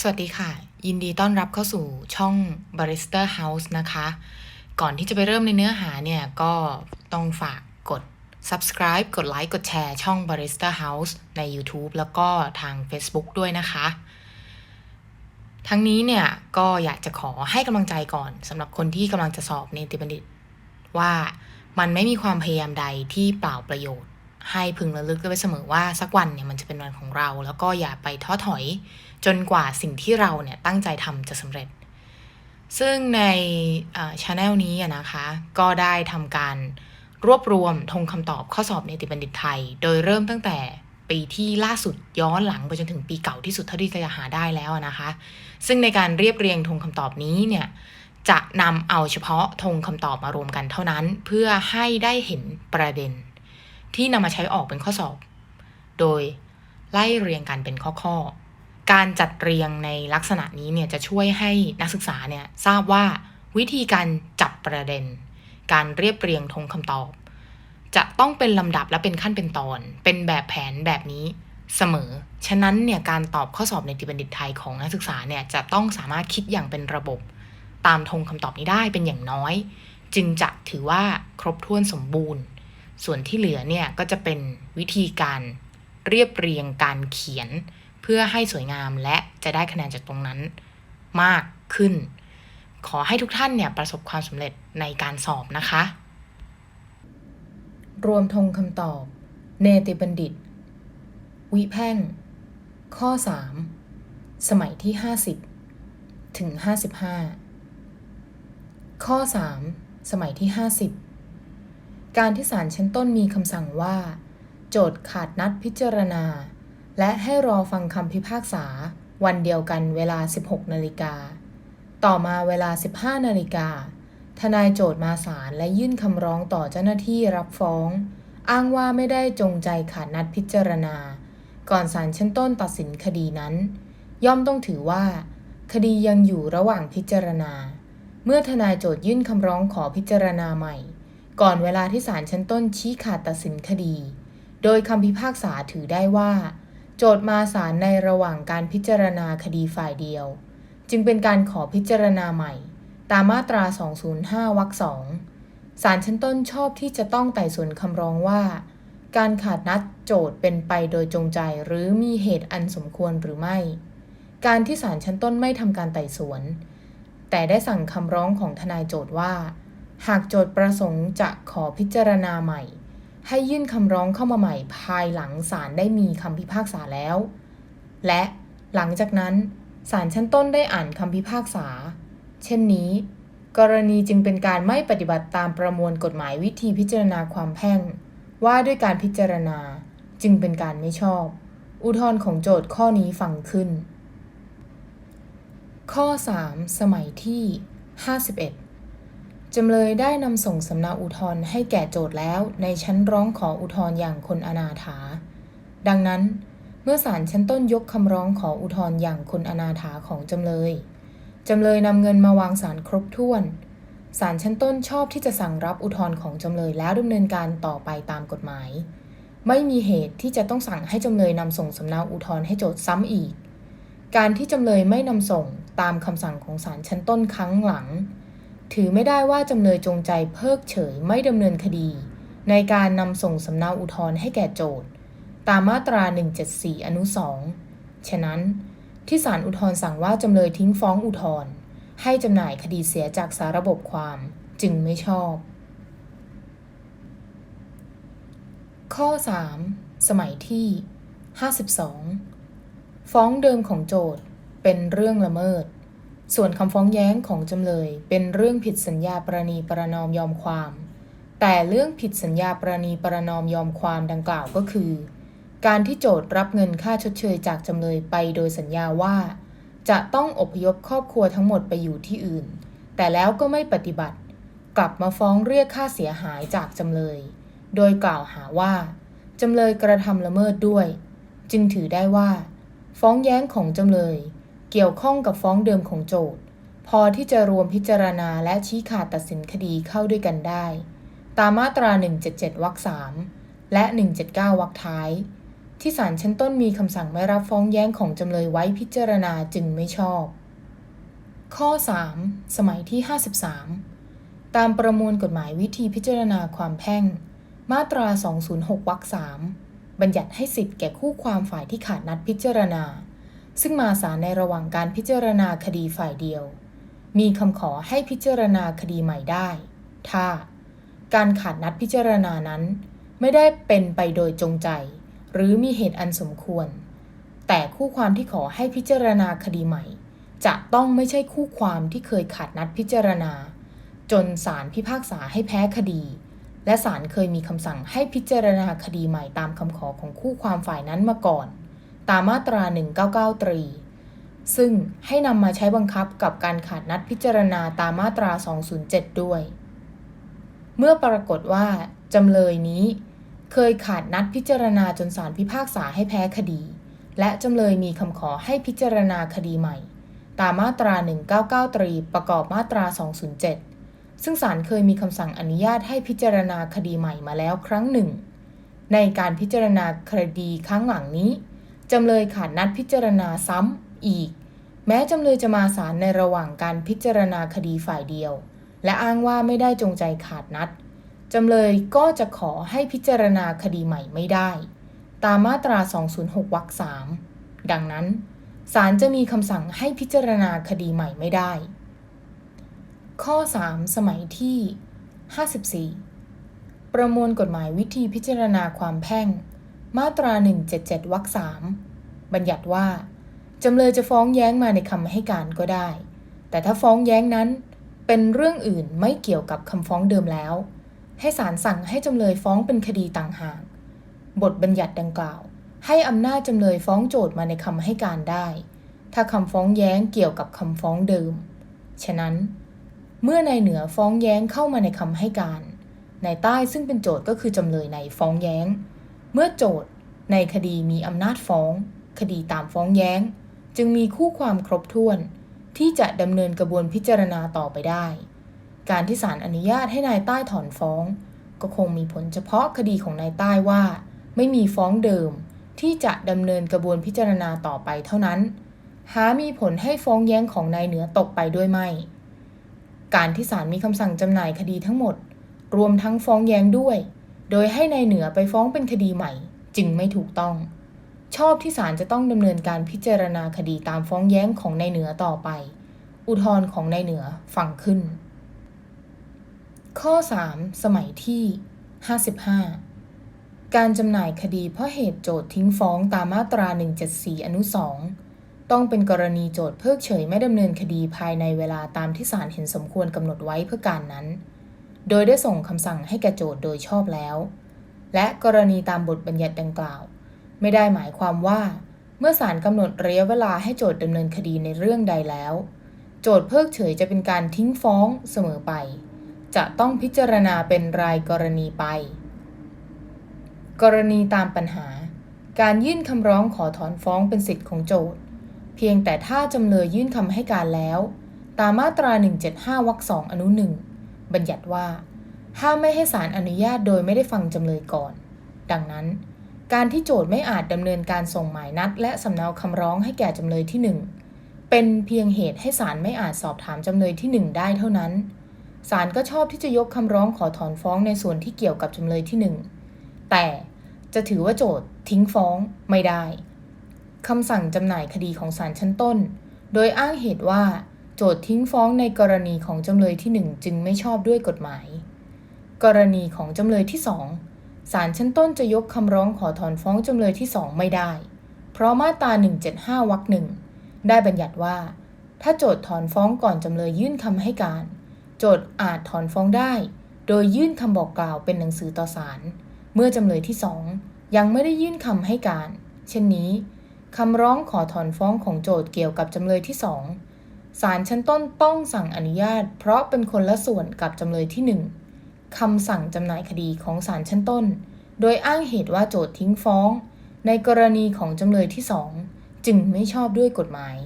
สวัสดีค่ะ ยินดีต้อนรับเข้าสู่ช่อง Barista House นะคะ ก่อนที่จะไปเริ่มในเนื้อหาเนี่ย ก็ต้องฝากกด subscribe กดไลค์กดแชร์ช่อง Barista House ใน YouTube แล้วก็ทาง Facebook ด้วยนะคะ ทั้งนี้เนี่ยก็อยากจะขอให้กำลังใจก่อนสำหรับคนที่กำลังจะสอบเนติบัณฑิต ว่ามันไม่มีความพยายามใดที่เปล่าประโยชน์ ให้พึงระลึกไว้เสมอว่าสักวันเนี่ยมันจะเป็นวันของเรา แล้วก็อย่าไปท้อถอย จนกว่าสิ่งที่เราเนี่ยตั้งใจทำจะสำเร็จ ซึ่งในช anel นี้อะนะคะ ก็ได้ทำการรวบรวมทงคำตอบข้อสอบเนติบัณฑิตไทย โดยเริ่มตั้งแต่ปีที่ล่าสุดย้อนหลังไปจนถึงปีเก่าที่สุดเท่าที่จะหาได้แล้วนะคะ ซึ่งในการเรียบเรียงทงคำตอบนี้เนี่ยจะนำเอาเฉพาะธงคำตอบมารวมกันเท่านั้น เพื่อให้ได้เห็นประเด็น ที่นำมาใช้ออกเป็นข้อสอบ โดยไล่เรียงกันเป็นข้อๆ การจัดเรียงในลักษณะนี้เนี่ยจะช่วยให้นักศึกษาเนี่ยทราบว่าวิธีการจับประเด็น การเรียบเรียงธงคำตอบ จะต้องเป็นลำดับและเป็นขั้นเป็นตอน เป็นแบบแผนแบบนี้เสมอ ฉะนั้นเนี่ยการตอบข้อสอบในติบัณฑิตไทยของนักศึกษาเนี่ยจะต้องสามารถคิดอย่างเป็นระบบ ตามธงคำตอบนี้ได้เป็นอย่างน้อย จึงจะถือว่าครบถ้วนสมบูรณ์ ส่วนที่เหลือเนี่ยก็จะเป็นวิธีการเรียบเรียงการเขียน เพื่อให้สวยงามและจะได้คะแนนจากตรงนั้นมากขึ้น ขอให้ทุกท่านเนี่ยประสบความสำเร็จในการสอบนะคะ รวมธงคำตอบ เนติบัณฑิต วิแพ่ง ข้อ 3 สมัยที่ 50 ถึง 55 ข้อ 3 สมัยที่ 50 การที่ศาลชั้นต้นมีคำสั่งว่า โจทย์ขาดนัดพิจารณา และให้รอฟังคำพิพากษา วันเดียวกันเวลา 16 นาฬิกา ต่อมาเวลา 15 นาฬิกา ทนายโจทย์มาศาลและยื่นคำร้องต่อเจ้าหน้าที่รับฟ้อง อ้างว่าไม่ได้จงใจขาดนัดพิจารณา ก่อนศาลชั้นต้นตัดสินคดีนั้น ย่อมต้องถือว่า คดียังอยู่ระหว่างพิจารณา เมื่อทนายโจทยื่นคำร้องขอพิจารณาใหม่ ก่อนเวลาที่ศาลชั้นต้นชี้ขาดตัดสินคดี โดยคำพิพากษาถือได้ว่า จทย์มาศาลในระหว่างการพิจารณาคดีฝ่ายเดียว จึงเป็นการขอพิจารณาใหม่ ตามมาตรา 205 วรรคสองศาลชั้นต้นชอบที่จะต้องไต่สวนคำร้องว่า การขาดนัดโจทย์เป็นไปโดยจงใจหรือมีเหตุอันสมควรหรือไม่ การที่ศาลชั้นต้นไม่ทำการไต่สวน แต่ได้สั่งคำร้องของทนายโจทย์ว่า หากโจทย์ประสงค์จะขอพิจารณาใหม่ ให้ยื่นคำร้องเข้ามาใหม่ภายหลังศาลได้มีคำพิพากษาแล้ว และหลังจากนั้นศาลชั้นต้นได้อ่านคำพิพากษา เช่นนี้ กรณีจึงเป็นการไม่ปฏิบัติตามประมวลกฎหมายวิธีพิจารณาความแพ่ง ว่าด้วยการพิจารณาจึงเป็นการไม่ชอบ อุทธรณ์ของโจทย์ข้อนี้ฟังขึ้น ข้อ 3 สมัยที่ 51 จำเลยได้นำส่งสำเนาอุทธรณ์ให้แก่โจทย์แล้ว ในชั้นร้องขออุทธรณ์อย่างคนอนาถา ดังนั้น เมื่อศาลชั้นต้นยกคำร้องขออุทธรณ์อย่างคนอนาถาของจำเลย จำเลยนำเงินมาวางศาลครบถ้วน ศาลชั้นต้นชอบที่จะสั่งรับอุทธรณ์ของจำเลยแล้วดำเนินการต่อไปตามกฎหมาย ไม่มีเหตุที่จะต้องสั่งให้จำเลยนำส่งสำเนาอุทธรณ์ให้โจทย์ซ้ำอีก การที่จำเลยไม่นำส่งตามคำสั่งของศาลชั้นต้นครั้งหลัง ถือไม่ได้ว่าจำเลยจงใจเพิกเฉยไม่ดำเนินคดี ในการนำส่งสำเนาอุทธรณ์ให้แก่โจทย์ ตามมาตรา 174 อนุ 2 ฉะนั้น ที่ศาลอุทธรณ์สั่งว่าจำเลยทิ้งฟ้องอุทธรณ์ให้จำหน่ายคดีเสียจากสาระบบความ จึงไม่ชอบ ข้อ 3 สมัยที่ 52 ฟ้องเดิมของโจทย์เป็นเรื่องละเมิด ส่วนคำฟ้องแย้งของจำเลย เป็นเรื่องผิดสัญญาประนีประนอมยอมความ แต่เรื่องผิดสัญญาประนีประนอมยอมความดังกล่าวก็คือ การที่โจทย์รับเงินค่าชดเชยจากจำเลยไปโดยสัญญาว่า จะต้องอพยพครอบครัวทั้งหมดไปอยู่ที่อื่น แต่แล้วก็ไม่ปฏิบัติ กลับมาฟ้องเรียกค่าเสียหายจากจำเลย โดยกล่าวหาว่าจำเลยกระทำละเมิดด้วย จึงถือได้ว่า ฟ้องแย้งของจำเลย เกี่ยวข้องกับฟ้องเดิมของโจทย์ พอที่จะรวมพิจารณาและชี้ขาดตัดสินคดีเข้าด้วยกันได้ ตามมาตรา 177 วรรค 3 และ 179 วรรคท้าย ที่ศาลชั้นต้นมีคำสั่งไม่รับฟ้องแย้งของจำเลยไว้พิจารณาจึงไม่ชอบ ข้อ 3 สมัยที่ 53 ตามประมวลกฎหมายวิธีพิจารณาความแพ่ง มาตรา 206 วรรค 3 บัญญัติให้สิทธิ์แก่คู่ความฝ่ายที่ขาดนัดพิจารณา ซึ่งมาศาลในระหว่างการพิจารณาคดีฝ่ายเดียว มีคำขอให้พิจารณาคดีใหม่ได้ ถ้า การขาดนัดพิจารณานั้น ไม่ได้เป็นไปโดยจงใจ หรือมีเหตุอันสมควร แต่คู่ความที่ขอให้พิจารณาคดีใหม่ จะต้องไม่ใช่คู่ความที่เคยขาดนัดพิจารณา จนศาลพิพากษาให้แพ้คดี และศาลเคยมีคำสั่งให้พิจารณาคดีใหม่ตามคำขอของคู่ความฝ่ายนั้นมาก่อน ตามมาตรา 199ตรีซึ่งให้นำมาใช้บังคับกับการขาดนัดพิจารณาตามมาตรา 207 ด้วย เมื่อปรากฏว่าจำเลยนี้ เคยขาดนัดพิจารณาจนศาลพิพากษาให้แพ้คดี และจำเลยมีคำขอให้พิจารณาคดีใหม่ ตามมาตรา 199 ตรี ประกอบมาตรา 207 ซึ่งศาลเคยมีคำสั่งอนุญาตให้พิจารณาคดีใหม่มาแล้วครั้งหนึ่ง ในการพิจารณาคดีครั้งหลังนี้ จำเลยขาดนัดพิจารณาซ้ำอีก แม้จำเลยจะมาศาลในระหว่างการพิจารณาคดีฝ่ายเดียว และอ้างว่าไม่ได้จงใจขาดนัดจำเลยก็จะขอให้พิจารณาคดีใหม่ไม่ได้ ตามมาตรา 206 วรรค 3 ดังนั้นศาลจะมีคำสั่งให้พิจารณาคดีใหม่ไม่ได้ ข้อ 3 สมัยที่ 54 ประมวลกฎหมายวิธีพิจารณาความแพ่ง มาตรา 177 วรรค3บัญญัติว่า จำเลยจะฟ้องแย้งมาในคำให้การก็ได้ แต่ถ้าฟ้องแย้งนั้นเป็นเรื่องอื่นไม่เกี่ยวกับคำฟ้องเดิมแล้ว ให้ศาลสั่งให้จำเลยฟ้องเป็นคดีต่างหาก บทบัญญัติดังกล่าว ให้อำนาจจำเลยฟ้องโจทย์มาในคำให้การได้ ถ้าคำฟ้องแย้งเกี่ยวกับคำฟ้องเดิม ฉะนั้น เมื่อนายเหนือฟ้องแย้งเข้ามาในคำให้การนายใต้ซึ่งเป็นโจทย์ก็คือจำเลยในฟ้องแย้ง เมื่อโจทย์ในคดีมีอำนาจฟ้อง คดีตามฟ้องแย้ง จึงมีคู่ความครบถ้วน ที่จะดำเนินกระบวนพิจารณาต่อไปได้ การที่ศาลอนุญาตให้นายใต้ถอนฟ้อง ก็คงมีผลเฉพาะคดีของนายใต้ว่า ไม่มีฟ้องเดิม ที่จะดำเนินกระบวนพิจารณาต่อไปเท่านั้น หามีผลให้ฟ้องแย้งของนายเหนือตกไปด้วยไม่ การที่ศาลมีคำสั่งจำหน่ายคดีทั้งหมด รวมทั้งฟ้องแย้งด้วย โดยให้นายเหนือไปฟ้องเป็นคดีใหม่ จึงไม่ถูกต้อง ชอบที่ศาลจะต้องดำเนินการพิจารณาคดีตามฟ้องแย้งของนายเหนือต่อไป อุทธรณ์ของนายเหนือฟังขึ้น ข้อ 3 สมัยที่ 55 การจำหน่ายคดีเพราะเหตุโจททิ้งฟ้องตามมาตรา 174 อนุ 2 ต้องเป็นกรณีโจทเพิกเฉยไม่ดำเนินคดีภายในเวลาตามที่ศาลเห็นสมควรกำหนดไว้เพื่อการนั้น โดยได้ส่งคำสั่งให้แก่โจทย์โดยชอบแล้ว และกรณีตามบทบัญญัติดังกล่าว ไม่ได้หมายความว่า เมื่อศาลกำหนดระยะเวลาให้โจทย์ดำเนินคดีในเรื่องใดแล้ว โจทย์เพิกเฉยจะเป็นการทิ้งฟ้องเสมอไป จะต้องพิจารณาเป็นรายกรณีไป กรณีตามปัญหา การยื่นคำร้องขอถอนฟ้องเป็นสิทธิ์ของโจทย์ เพียงแต่ถ้าจำเลยยื่นคำให้การแล้ว ตามมาตรา 175วรรคสองอนุหนึ่ง บัญญัติว่า ห้ามไม่ให้ศาลอนุญาตโดยไม่ได้ฟังจำเลยก่อน ดังนั้น การที่โจทย์ไม่อาจดำเนินการส่งหมายนัด และสำเนาคำร้องให้แก่จำเลยที่ 1 เป็นเพียงเหตุให้ศาลไม่อาจสอบถามจำเลยที่ 1 ได้เท่านั้นศาลก็ชอบที่จะยกคำร้องขอถอนฟ้องในส่วนที่เกี่ยวกับจำเลยที่ 1 แต่จะถือว่าโจทย์ทิ้งฟ้องไม่ได้คำสั่งจำหน่ายคดีของศาลชั้นต้น โดยอ้างเหตุว่า โจททิ้งฟ้องในกรณีของจำเลยที่ 1 จึงไม่ชอบด้วยกฎหมาย กรณีของจำเลยที่ 2 ศาลชั้นต้นจะยกคำร้องขอถอนฟ้องจำเลยที่ 2 ไม่ได้ เพราะมาตรา 175 วรรคหนึ่งได้บัญญัติว่า ถ้าโจทถอนฟ้องก่อนจำเลยยื่นคำให้การ โจทอาจถอนฟ้องได้ โดยยื่นคำบอกกล่าวเป็นหนังสือต่อศาลเมื่อจำเลยที่ 2 ยังไม่ได้ยื่นคำให้การ เช่นนี้คำร้องขอถอนฟ้องของโจทเกี่ยวกับจำเลยที่ 2 ศาลชั้นต้นต้องสั่งอนุญาต เพราะเป็นคนละส่วนกับจำเลยที่ 1 คำสั่งจำหน่ายคดีของศาลชั้นต้น โดยอ้างเหตุว่าโจทก์ทิ้งฟ้อง ในกรณีของจำเลยที่ 2 จึงไม่ชอบด้วยกฎหมาย